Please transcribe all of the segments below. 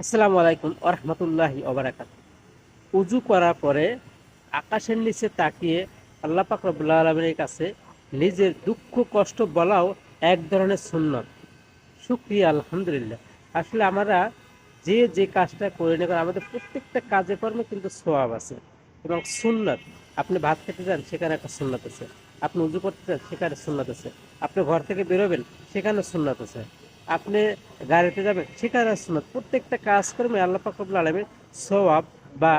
আসসালামু আলাইকুম আরহামতুল্লাহি ওবারাকাত উজু করার পরে আকাশের নিচে তাকিয়ে আল্লাহ পাক রব্বুল্লাহ আলমের কাছে নিজের দুঃখ, কষ্ট বলাও এক ধরনের সুন্নত। শুক্রিয়া, আলহামদুলিল্লাহ। আসলে আমরা যে যে কাজটা করে নেবেন, আমাদের প্রত্যেকটা কাজে কর্মে কিন্তু সোয়াব আছে এবং সুন্নত, আপনি ভাত খেতে যান সেখানে একটা সুন্নত আছে। আপনি উজু করতে যান সেখানে সুন্নত আছে। আপনি ঘর থেকে বেরোবেন সেখানে সুন্নত আছে। আপনি গাড়িতে যাবেন সেখানে সুন্নত প্রত্যেকটা কাজ কর্মে আল্লাহ পাকবুল আলমের সবাব বা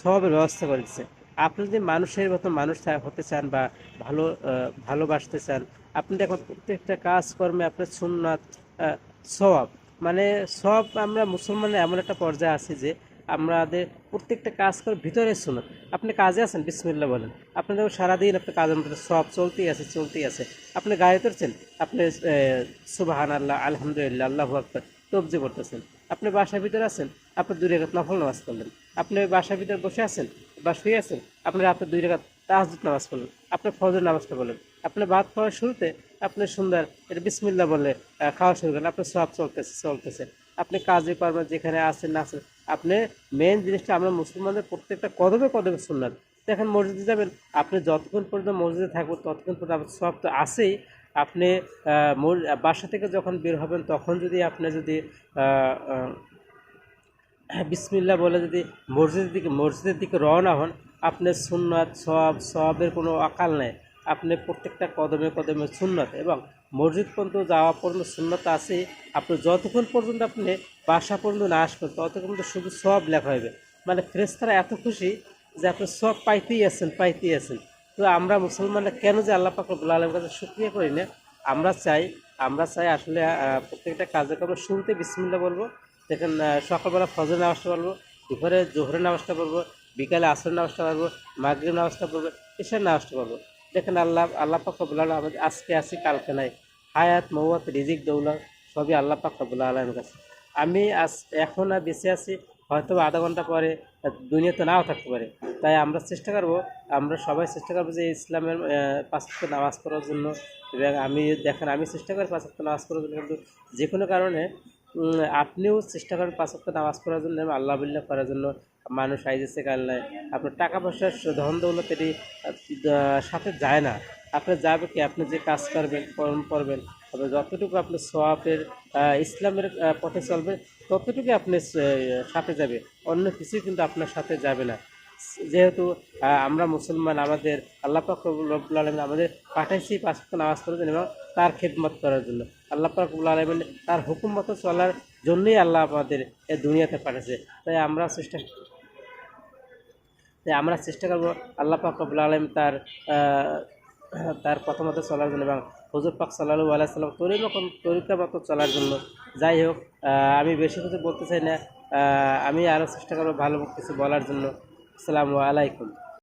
সবাবের ব্যবস্থা করে দিচ্ছে আপনি যদি মানুষের মতো মানুষ হতে চান বা ভালো ভালোবাসতে চান, আপনি দেখুন, প্রত্যেকটা কাজকর্মে আপনার সুন্নাত সবাব মানে সব আমরা মুসলমানের এমন একটা পর্যায়ে আছি যে আমাদের প্রত্যেকটা কাজ করে ভিতরে শুনুন আপনি কাজে আছেন? বিসমিল্লা বলেন। আপনি সারাদিন আপনার কাজের মধ্যে সব চলতেই আছে চলতেই আছে। আপনি গাড়ি তুলছেন আপনি সুবাহান আল্লাহ আলহামদুলিল্লাহ, আল্লাহ আকবর, তবজি করতেছেন আপনি বাসার ভিতরে আছেন? আপনি দুই রেখাত নফল নামাজ করলেন আপনি বাসার ভিতরে বসে আছেন? বা শুয়ে আছেন? আপনি রাতে দুই রেখাত তাহাজুদ নামাজ পড়লেন। আপনি ফজর নামাজটা বললেন আপনি ভাত খাওয়ার শুরুতে আপনি সুন্দর এটা বিসমিল্লা বলে খাওয়া শুরু করেন আপনার সব চলতেছে চলতেছে। আপনি কাজে কর্মে যেখানে আছেন, না আছেন আপনি মেন জিনিসটা আমরা মুসলমানদের প্রত্যেকটা কদমে কদমে শুনলাম দেখেন মসজিদে যাবেন, আপনি যতক্ষণ পর্যন্ত মসজিদে থাকবেন, ততক্ষণ পর্যন্ত আপনার সব তো আছেই। আপনি বাসা থেকে যখন বের হবেন, তখন যদি আপনি যদি বিসমিল্লা বলে যদি মসজিদের দিকে মসজিদের দিকে রওনা হন, আপনার সুন্নাত সব, সবের কোনো আকাল নেই। আপনি প্রত্যেকটা কদমে কদমে সুন্নত এবং মসজিদ পর্যন্ত যাওয়া পর্যন্ত সুন্নত আছে। আপনি যতক্ষণ পর্যন্ত আপনি বাসা পর্যন্ত না আসবেন, ততক্ষণ পর্যন্ত শুধু সব লেখা হবে মানে ফ্রেস্তারা এত খুশি যে আপনি সব পাইতেই আছেন পাইতেই আছেন। তো আমরা মুসলমানরা কেন যে আল্লাহ পাক রব্বুল আলমের কাছে শুক্রিয়া করি না? আমরা চাই আমরা চাই আসলে প্রত্যেকটা কাজে কর্ম শুরুতে বিসমিল্লা বলব, দেখেন সকালবেলা ফজর নামাজটা পড়ব, দুপুরে জোহরের নামাজটা পড়ব, বিকালে আসর নামাজটা পড়ব মাগরিব নামাজটা পড়ব এশার নামাজটা পড়ব। দেখেন আল্লাহ আল্লাহ পাক রব্বুল আলম আজকে আসি কালকে নাই। হায়াত মৌয়াত রিজিক দৌলা সবই আল্লাহ পাক রব্বুল আলমের কাছে। আমি আজ এখন আর বেঁচে আছি হয়তো আধা ঘণ্টা পরে দুনিয়াতে নাও থাকতে পারে। তাই আমরা চেষ্টা করব, আমরা সবাই চেষ্টা করব যে ইসলামের পাঁচ নামাজ পড়ার জন্য। এবং আমি, দেখেন আমি চেষ্টা করি পাঁচ নামাজ পড়ার জন্য, কিন্তু যে কোনো কারণে আপনিও চেষ্টা করেন পাঁচ ওয়াক্ত নামাজ পড়ার জন্য এবং আল্লাহ বিল্লাহ করার জন্য। মানুষ আইজেছে কাল নাই। আপনার টাকা পয়সার ধন দৌলত এটি সাথে যায় না। আপনি যাবে কি? আপনি যে কাজ করবেন, কর্ম করবেন, তবে যতটুকু আপনি সোয়াবের ইসলামের পথে চলবে ততটুকু আপনি সাথে যাবে। অন্য কিছুই কিন্তু আপনার সাথে যাবে না। যেহেতু আমরা মুসলমান, আমাদের আল্লাহ পাক রব্বুল আলমিন আমাদের পাঠাইছি পাঁচ নামাজ পড়ার জন্য এবং তার খেদমত করার জন্য। আল্লাহ পাক রব্বুল আলমিন তার হুকুম মতো চলার জন্যই আল্লাহ আমাদের এই দুনিয়াতে পাঠাইছে তাই আমরা চেষ্টা তাই আমরা চেষ্টা করব আল্লাহ পাক রব্বুল আলম তার তার কথা মতো চলার জন্য এবং হজুর পাক সাল্লাহু আলাইসাল্লাম তরির রকম তরিকার মতো চলার জন্য। যাই হোক আমি বেশি কিছু বলতে চাই না। আমি আরও চেষ্টা করব ভালো কিছু বলার জন্য। আসসালামু আলাইকুম।